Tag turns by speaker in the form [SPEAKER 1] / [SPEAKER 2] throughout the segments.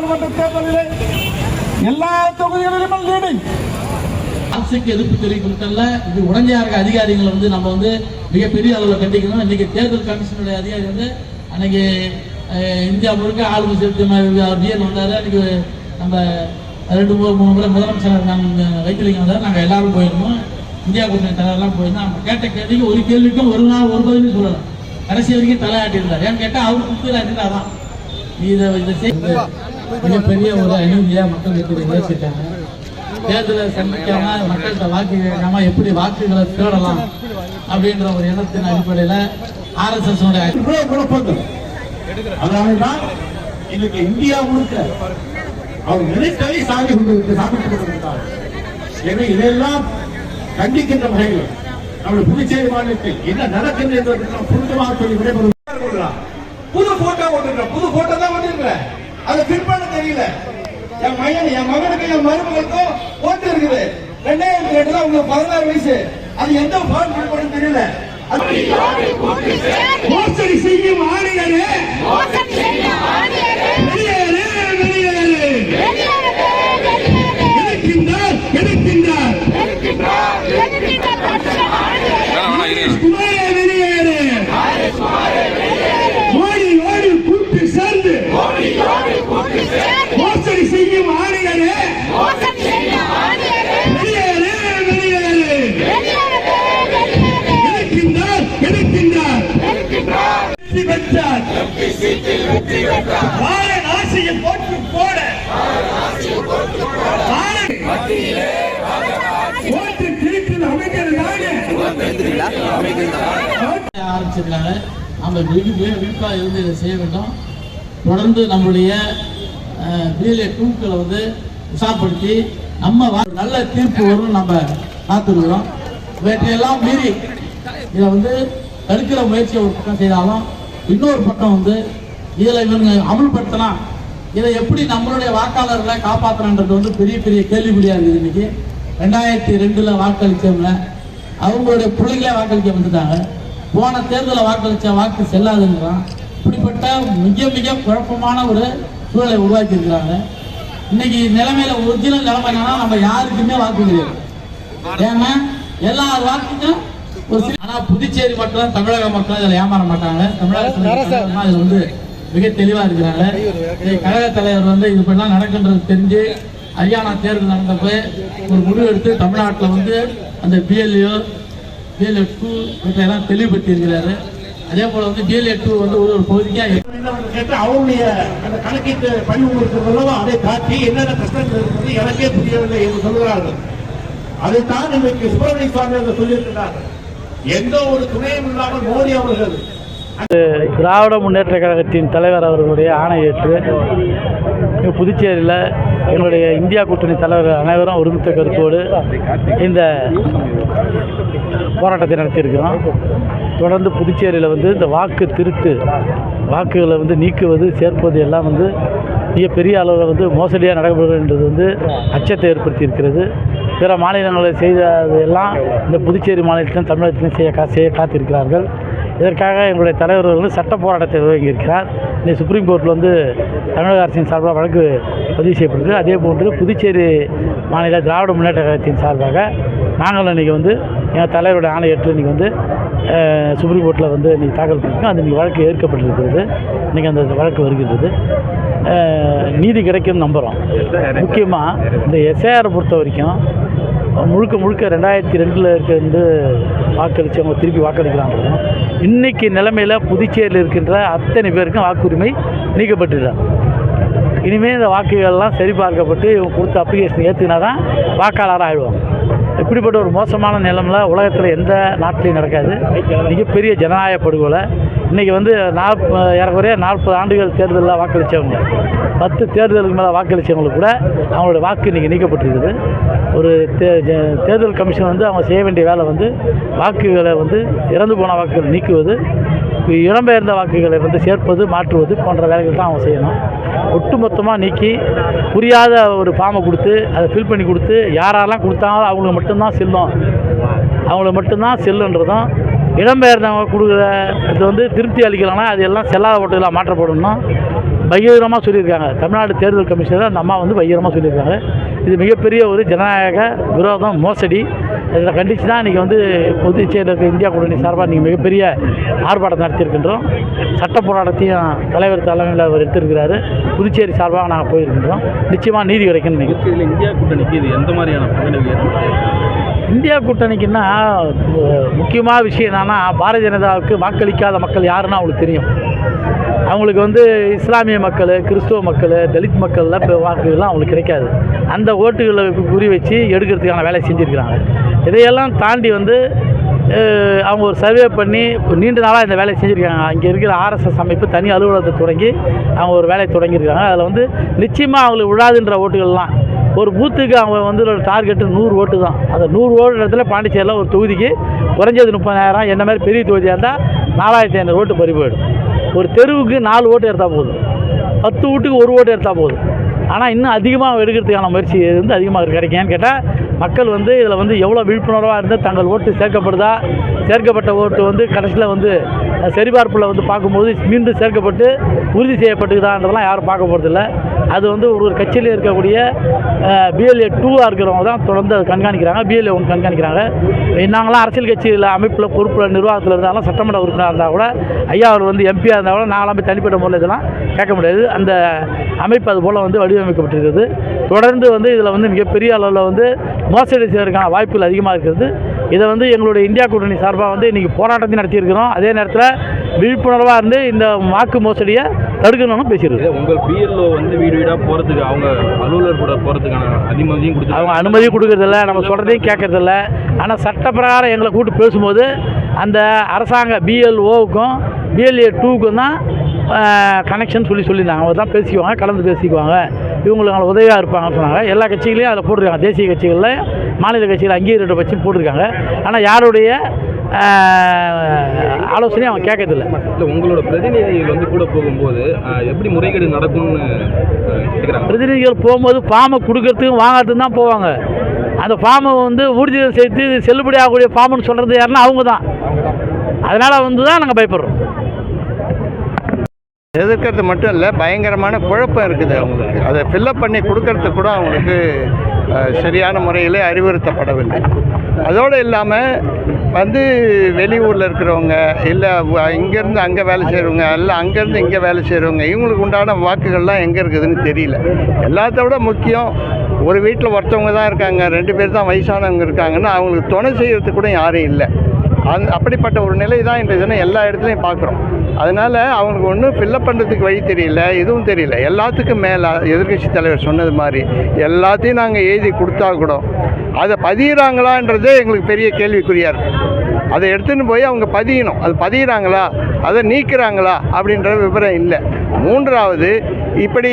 [SPEAKER 1] நாடாளுமன்ற தேர்தலிலே எல்லா தொகுதிகளிலும் லீடிங்
[SPEAKER 2] அரசுக்கு எதிர்ப்பு தெரிவிக்கிறதுல இது உடஞ்சா இருக்க அதிகாரிகளை வந்து நம்ம வந்து மிகப்பெரிய அளவில் கண்டிக்கணும். இன்னைக்கு தேர்தல் கமிஷனுடைய அதிகாரி வந்து அன்னைக்கு இந்தியா முழுக்க ஆளுமை செலுத்தி வந்தாரு. அன்னைக்கு நம்ம ரெண்டு மூணு மூணு முறை முதலமைச்சர் நாங்கள் வைத்திலிங்கம் வந்தார். நாங்கள் எல்லாரும் போயிருந்தோம். இந்தியா கூட்டணி தலைவர்லாம் போயிருந்தோம். நம்ம கேட்ட கேள்விக்கு ஒரு கேள்விக்கும் ஒரு நாள் ஒரு பதிலும் சொல்லலாம் கடைசி வரைக்கும் தலையாட்டி இருந்தார் ஏன்னு கேட்டால் அவர் கொடுத்துறாரு அதான். இதை இதை மிகப்பெரிய ஒரு அநீதியாக மக்கள் இப்படி யோசிச்சிட்டாங்க தேர்தலை சந்திக்காம மக்கள்கிட்ட வாக்கு கேட்காம எப்படி வாக்குகளை தேடலாம் அப்படின்ற ஒரு எண்ணத்தின் அடிப்படையில் ஆர்எஸ்எஸ்
[SPEAKER 1] இவ்வளவு குழப்பங்கள். அதனால்தான் இன்னைக்கு இந்தியா முழுக்க அவர் நினைத்ததை சாதி கொண்டு சாப்பிட்டுக் எனவே இதையெல்லாம் கண்டிக்கின்ற வகையில் நம்முடைய புதுச்சேரி மாநிலத்தில் என்ன நடக்கிறது என்பதற்கு நாம் புரிதமாக சொல்லி விடைபெறும். புது போட்டோ ஒட்டுங்க புது போட்டோ தான் ஒட்டுங்க அதை ஃபில் பண்ண தெரியல. என் மகன் என் மகனுக்கு என் மருமகளுக்கும் ஓட்டு இருக்குது. ரெண்டாயிரத்தி ரெண்டுல உங்களுக்கு பதினாறு வயசு. அது எந்த ஃபில் பண்ண தெரியல. மோசடி செய்யும் ஆணையரே. வெற்றி பெற்றார் போட்டு போட. திருட்டு
[SPEAKER 2] ஆரம்பிச்சிருக்காங்க? நம்ம விழிப்பாக இருந்து இதை செய்ய வேண்டும். தொடர்ந்து நம்முடைய பிஎல்ஏ குழுக்களை வந்து உற்சாகப்படுத்தி நம்ம நல்ல தீர்ப்பு வரும் நம்ம காத்திருக்கிறோம் இவற்றையெல்லாம் மீறி இதை வந்து தடுக்கிற முயற்சியை ஒரு பக்கம் செய்தாலும் இன்னொரு பக்கம் வந்து இதில் இவங்க அமல்படுத்தலாம். இதை எப்படி நம்மளுடைய வாக்காளர்களை காப்பாற்றணுன்றது வந்து பெரிய பெரிய கேள்விக்குறியாக இருக்குது இன்னைக்கு. ரெண்டாயிரத்தி ரெண்டில் வாக்களித்தவங்க அவங்களுடைய பிள்ளைங்களே வாக்களிக்க வந்துட்டாங்க. போன தேர்தலில் வாக்களித்த வாக்கு செல்லாதுங்கிறான். இப்படிப்பட்ட மிக மிக குழப்பமான ஒரு சூழலை உருவாக்கி இருக்கிறாங்க. இன்னைக்கு நிலைமையில ஒரிஜினல் நிலைமை என்னன்னா நம்ம யாருக்குமே வாக்கு கிடையாது. ஏன்னா எல்லா வாக்குக்கும் ஒரு ஆனா புதுச்சேரி மக்களும் தமிழக மக்களும் இதில் ஏமாற மாட்டாங்க. இருக்கிறவங்க இதுல வந்து மிக தெளிவா இருக்கிறாங்க. கழக தலைவர் வந்து இது இப்படிலாம் நடக்கின்றது தெரிஞ்சு ஹரியானா தேர்தல் நடந்தப்ப ஒரு முடிவு எடுத்து தமிழ்நாட்டில் வந்து அந்த பிஎல்ஏ பிஎல்ஏ டூ இவற்றையெல்லாம் தெளிவுபடுத்தி இருக்கிறாரு அதே போல வந்து பிஎல்ஏ டூ வந்து ஒரு ஒரு பகுதிக்காக
[SPEAKER 1] கேட்டு அவருடைய அந்த கணக்கீட்டு பதிவு இருக்கிறதோ அதை காட்டி என்னென்ன கஷ்டங்கள் இருக்கிறது எனக்கே புரியவில்லை என்று சொல்கிறார்கள் அதைத்தான் இன்றைக்கு சுப்பிரமணிய சுவாமி அவர்கள் சொல்லியிருக்கிறார்கள் எந்த ஒரு துணையும் இல்லாமல் மோடி அவர்கள்
[SPEAKER 3] திராவிட முன்னேற்ற கழகத்தின் தலைவர் அவர்களுடைய ஆணையேற்று புதுச்சேரியில் எங்களுடைய இந்தியா கூட்டணி தலைவர் அனைவரும் ஒருமித்த கருத்தோடு இந்த போராட்டத்தை நடத்தியிருக்கிறோம். தொடர்ந்து புதுச்சேரியில் வந்து இந்த வாக்கு திருட்டு வாக்குகளை வந்து நீக்குவது சேர்ப்பது எல்லாம் வந்து மிகப்பெரிய அளவில் வந்து மோசடியாக நடைபெறுகின்றது வந்து அச்சத்தை ஏற்படுத்தியிருக்கிறது. பிற மாநிலங்களை செய்ததெல்லாம் இந்த புதுச்சேரி மாநிலத்திலும் தமிழகத்திலும் செய்ய கா செய்ய காத்திருக்கிறார்கள். இதற்காக எங்களுடைய தலைவர் வந்து சட்ட போராட்டத்தை துவங்கியிருக்கிறார். இன்னைக்கு சுப்ரீம் கோர்ட்டில் வந்து தமிழக அரசின் சார்பாக வழக்கு பதிவு செய்யப்பட்டது அதே போன்று புதுச்சேரி மாநில திராவிட முன்னேற்ற கழகத்தின் சார்பாக நாங்கள் இன்றைக்கி வந்து என் தலைவருடைய ஆணையற்று இன்றைக்கி வந்து சுப்ரீம் கோர்ட்டில் வந்து இன்றைக்கி தாக்கல் பண்ணியிருக்கோம். அது இன்றைக்கி வழக்கு ஏற்கப்பட்டிருக்கிறது. இன்றைக்கி அந்த வழக்கு வருகிறது நீதி கிடைக்கும் நம்புகிறோம் முக்கியமாக இந்த எஸ்ஏஆரை பொறுத்த வரைக்கும் முழுக்க முழுக்க ரெண்டாயிரத்தி ரெண்டில் இருந்து வாக்களித்தவங்க திருப்பி வாக்களிக்கிறாங்க. இன்றைக்கி நிலைமையில் புதுச்சேரியில் இருக்கின்ற அத்தனை பேருக்கும் வாக்குரிமை நீக்கப்பட்டுதான். இனிமேல் இந்த வாக்குகள்லாம் சரிபார்க்கப்பட்டு இவங்க கொடுத்த அப்ளிகேஷன் ஏற்றுனா தான் வாக்காளராக ஆயிடுவாங்க. இப்படிப்பட்ட ஒரு மோசமான நிலமில் உலகத்தில் எந்த நாட்டிலையும் நடக்காது. மிகப்பெரிய ஜனநாயக படுகொலை. இன்றைக்கி வந்து நாற்ப ஏறக்குறைய நாற்பது ஆண்டுகள் தேர்தலில் வாக்களித்தவங்க பத்து தேர்தலுக்கு மேலே வாக்களித்தவங்களுக்கு கூட அவங்களோட வாக்கு இன்றைக்கி நீக்கப்பட்டிருக்குது. ஒரு தே தேர்தல் கமிஷன் வந்து அவங்க செய்ய வேண்டிய வேலை வந்து வாக்குகளை வந்து இறந்து போன வாக்குகள் நீக்குவது. இடம்பெயர்ந்த வாக்குகளை வந்து சேர்ப்பது மாற்றுவது போன்ற வேலைகள் தான் அவங்க செய்யணும். ஒட்டுமொத்தமாக நீக்கி புரியாத ஒரு ஃபார்மை கொடுத்து அதை ஃபில் பண்ணி கொடுத்து யாரெல்லாம் கொடுத்தாங்களோ அவங்களுக்கு மட்டும்தான் செல்லும். அவங்களுக்கு மட்டும்தான் செல்லுன்றதும் இடம்பெயர்ந்தவங்க கொடுக்குற இது வந்து திருப்தி அளிக்கலைன்னா அது எல்லாம் செல்லாத ஓட்டுகளாக மாற்றப்படணும்னா பகிரமாக சொல்லியிருக்காங்க. தமிழ்நாடு தேர்தல் கமிஷனர் அந்த அம்மா வந்து பகிரமாக சொல்லியிருக்காங்க. இது மிகப்பெரிய ஒரு ஜனநாயக விரோதம் மோசடி. இதில் கண்டித்து தான் இன்றைக்கி வந்து புதுச்சேரியில் இருக்க இந்தியா கூட்டணி சார்பாக இன்றைக்கி மிகப்பெரிய ஆர்ப்பாட்டம் நடத்தியிருக்கின்றோம். சட்ட போராட்டத்தையும் தலைவர் தலைமையில் அவர் எடுத்திருக்கிறாரு. புதுச்சேரி சார்பாக நாங்கள் போயிருக்கின்றோம். நிச்சயமாக நீதி கிடைக்கும்னு நினைக்கிறோம்
[SPEAKER 4] இதில் இந்தியா கூட்டணிக்கு இது எந்த மாதிரியான
[SPEAKER 3] இந்தியா கூட்டணிக்குன்னா முக்கியமான விஷயம் என்னன்னா பாரதிய ஜனதாவுக்கு வாக்களிக்காத மக்கள் யாருன்னு அவங்களுக்கு தெரியும். அவங்களுக்கு வந்து இஸ்லாமிய மக்கள் கிறிஸ்துவ மக்கள் தலித் மக்கள்லாம் இப்போ வாக்குகள்லாம் அவங்களுக்கு கிடைக்காது. அந்த ஓட்டுகளை குறி வச்சு எடுக்கிறதுக்கான வேலை செஞ்சுருக்கிறாங்க. இதையெல்லாம் தாண்டி வந்து அவங்க ஒரு சர்வே பண்ணி நீண்ட நாளாக இந்த வேலையை செஞ்சுருக்காங்க. இங்கே இருக்கிற ஆர்எஸ்எஸ் அமைப்பு தனி அலுவலகத்தை தொடங்கி அவங்க ஒரு வேலையை தொடங்கியிருக்காங்க. அதில் வந்து நிச்சயமாக அவங்களுக்கு விழாதுன்ற ஓட்டுகள்லாம். ஒரு பூத்துக்கு அவங்க வந்து ஒரு டார்கெட்டு நூறு ஓட்டு தான். அந்த நூறு ஓட்டு இடத்துல பாண்டிச்சேரியில் ஒரு தொகுதிக்கு குறைஞ்சது முப்பதாயிரம் என்ன மாதிரி பெரிய தொகுதியாக இருந்தால் நாலாயிரத்தி ஐநூறு ஓட்டு பறி போயிடும். ஒரு தெருவுக்கு நாலு ஓட்டு எடுத்தால் போதும். பத்து வீட்டுக்கு ஒரு ஓட்டு எடுத்தால் போதும். ஆனால் இன்னும் அதிகமாக எடுக்கிறதுக்கான முயற்சி வந்து அதிகமாக கிடைக்கும்னு கேட்டால் மக்கள் வந்து இதில் வந்து எவ்வளோ விழிப்புணர்வாக இருந்து தங்கள் ஓட்டு சேர்க்கப்படுதா? சேர்க்கப்பட்ட ஓட்டு வந்து கடைசியில் வந்து சரிபார்ப்பில் வந்து பார்க்கும்போது மீண்டும் சேர்க்கப்பட்டு உறுதி செய்யப்பட்டுதான்றதெல்லாம் யாரும் பார்க்க போகிறதில்ல அது வந்து ஒரு ஒரு கட்சியில் இருக்கக்கூடிய பிஎல்ஏ டூவாக இருக்கிறவங்க தான் தொடர்ந்து அதை கண்காணிக்கிறாங்க. பிஎல்ஏ ஒன்று கண்காணிக்கிறாங்க. நாங்களாம் அரசியல் கட்சியில் அமைப்பில் பொறுப்பில் நிர்வாகத்தில் இருந்தாலும் சட்டமன்ற உறுப்பினர் இருந்தால் கூட ஐயா அவர் வந்து எம்பியாக இருந்தால் கூட நாங்களாம் போய் தனிப்பட்ட முறையில் இதெல்லாம் கேட்க முடியாது. அந்த அமைப்பு அது போல் வந்து வடிவமைக்கப்பட்டிருக்கிறது. தொடர்ந்து வந்து இதில் வந்து மிகப்பெரிய அளவில் வந்து மோசடி செய்வதற்கான வாய்ப்புகள் அதிகமாக இருக்கிறது. இதை வந்து எங்களுடைய இந்தியா கூட்டணி சார்பாக வந்து இன்றைக்கி போராட்டத்தையும் நடத்தியிருக்கிறோம். அதே நேரத்தில் விழிப்புணர்வாக இருந்து இந்த வாக்கு மோசடியை தடுக்கணும்னு
[SPEAKER 4] இதை உங்கள் பிஎல்ஓ வந்து வீடு வீடாக போகிறதுக்கு அவங்க அலுவலர் கூட போகிறதுக்கான அனுமதியும் கொடுத்து
[SPEAKER 3] அவங்க அனுமதி கொடுக்கறதில்ல நம்ம சொல்கிறதையும் கேட்கறதில்ல. ஆனால் சட்டப்பிரகாரம் எங்களை கூப்பிட்டு பேசும்போது அந்த அரசாங்க பிஎல்ஓவுக்கும் பிஎல்ஏ டூவுக்கும் தான் கனெக்ஷன் சொல்லி சொல்லியிருந்தாங்க. அவங்க தான் பேசிக்குவாங்க கலந்து பேசிக்குவாங்க. இவங்களுக்கு அவங்க உதவியாக இருப்பாங்கன்னு சொன்னாங்க. எல்லா கட்சிகளையும் அதில் போட்டிருக்காங்க. தேசிய கட்சிகளில் மாநில கட்சிகள் அங்கீகரிட்ட வச்சு போட்டிருக்காங்க. ஆனால் யாருடைய ஆலோசனையும் அவங்க கேட்கறதில்ல.
[SPEAKER 4] இல்லை உங்களோட பிரதிநிதிகள் வந்து கூட போகும்போது எப்படி முறைகேடு நடக்கும்னு
[SPEAKER 3] பிரதிநிதிகள் போகும்போது ஃபார்மை கொடுக்கறதுக்கும் வாங்குறதுக்கும் தான் போவாங்க. அந்த ஃபார்மை வந்து ஊர்ஜிதம் செய்து செல்லுபடி ஆகக்கூடிய ஃபார்ம்னு சொல்கிறது யாருன்னா அவங்க தான். அதனால் வந்து தான் நாங்கள் பயப்படுறோம்.
[SPEAKER 5] எதிர்க்கிறது மட்டும் இல்லை பயங்கரமான குழப்பம் இருக்குது அவங்களுக்கு. அதை ஃபில்லப் பண்ணி கொடுக்கறதுக்கு கூட அவங்களுக்கு சரியான முறையில் அறிவுறுத்தப்படவில்லை. அதோடு இல்லாமல் வந்து வெளியூரில் இருக்கிறவங்க இல்லை இங்கேருந்து அங்கே வேலை செய்கிறவங்க இல்லை அங்கேருந்து இங்கே வேலை செய்கிறவங்க இவங்களுக்கு உண்டான வாக்குகள்லாம் எங்கே இருக்குதுன்னு தெரியல. எல்லாத்த விட முக்கியம் ஒரு வீட்டில் ஒருத்தவங்க தான் இருக்காங்க ரெண்டு பேர் தான் வயசானவங்க இருக்காங்கன்னா அவங்களுக்கு துணை செய்கிறதுக்கு கூட யாரும் இல்லை. அந் அப்படிப்பட்ட ஒரு நிலை தான் இன்றைய தினம் எல்லா இடத்துலையும் பார்க்குறோம். அதனால் அவங்களுக்கு ஒன்றும் ஃபில்லப் பண்ணுறதுக்கு வழி தெரியல எதுவும் தெரியல. எல்லாத்துக்கும் மேலே எதிர்க்கட்சி தலைவர் சொன்னது மாதிரி எல்லாத்தையும் நாங்கள் எழுதி கொடுத்தா கூட அதை பதியிறாங்களான்றதே எங்களுக்கு பெரிய கேள்விக்குறியாக இருக்குது அதை எடுத்துன்னு போய் அவங்க பதியணும். அது பதியிறாங்களா? அதை நீக்கிறாங்களா? அப்படின்ற விவரம் இல்லை. மூன்றாவது இப்படி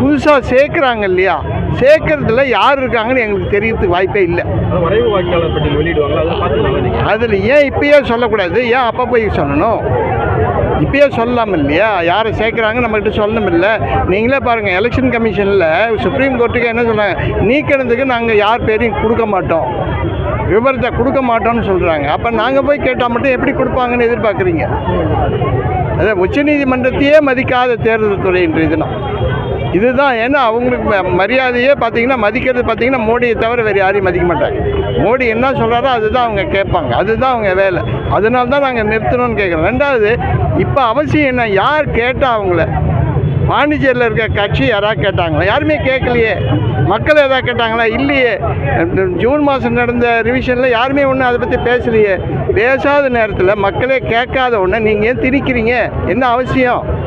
[SPEAKER 5] புதுசாக சேர்க்குறாங்க இல்லையா? சேர்க்கறதுல யார் இருக்காங்கன்னு எங்களுக்கு தெரியறதுக்கு வாய்ப்பே இல்லை. அதில் ஏன் இப்பயே சொல்லக்கூடாது? ஏன் அப்போ போய் சொல்லணும்? இப்பயே சொல்லலாம் இல்லையா? யாரை சேர்க்குறாங்க நம்மகிட்ட சொல்லணும் இல்லை. நீங்களே பாருங்கள் எலெக்ஷன் கமிஷனில் சுப்ரீம் கோர்ட்டுக்கு என்ன சொல்கிறாங்க நீக்கினதுக்கு நாங்கள் யார் பேரையும் கொடுக்க மாட்டோம். விவரத்தை கொடுக்க மாட்டோம்னு சொல்கிறாங்க அப்போ நாங்கள் போய் கேட்டால் மட்டும் எப்படி கொடுப்பாங்கன்னு எதிர்பார்க்குறீங்க? அதான் உச்சநீதிமன்றத்தையே மதிக்காத தேர்தல் துறை இன்றைய தினம். இதுதான் ஏன்னா அவங்களுக்கு ம- மரியாதையே பார்த்தீங்கன்னா மதிக்கிறது பார்த்தீங்கன்னா மோடியை தவிர வேறு யாரையும் மதிக்க மாட்டாங்க. மோடி என்ன சொல்கிறாரோ அதுதான் அவங்க கேட்பாங்க. அதுதான் அவங்க வேலை. அதனால தான் நாங்கள் நிறுத்தணும்னு கேட்குறோம். ரெண்டாவது இப்போ அவசியம் என்ன? யார் கேட்டால் அவங்கள? பாண்டிச்சேரியில் இருக்க கட்சி யாராவது கேட்டாங்களா? யாருமே கேட்கலையே. மக்கள் எதாவது கேட்டாங்களா? இல்லையே. ஜூன் மாதம் நடந்த ரிவிஷனில் யாருமே ஒன்றும் அதை பற்றி பேசலையே. பேசாத நேரத்தில் மக்களே கேட்காத ஒன்று நீங்கள் ஏன் திணிக்கிறீங்க? என்ன அவசியம்?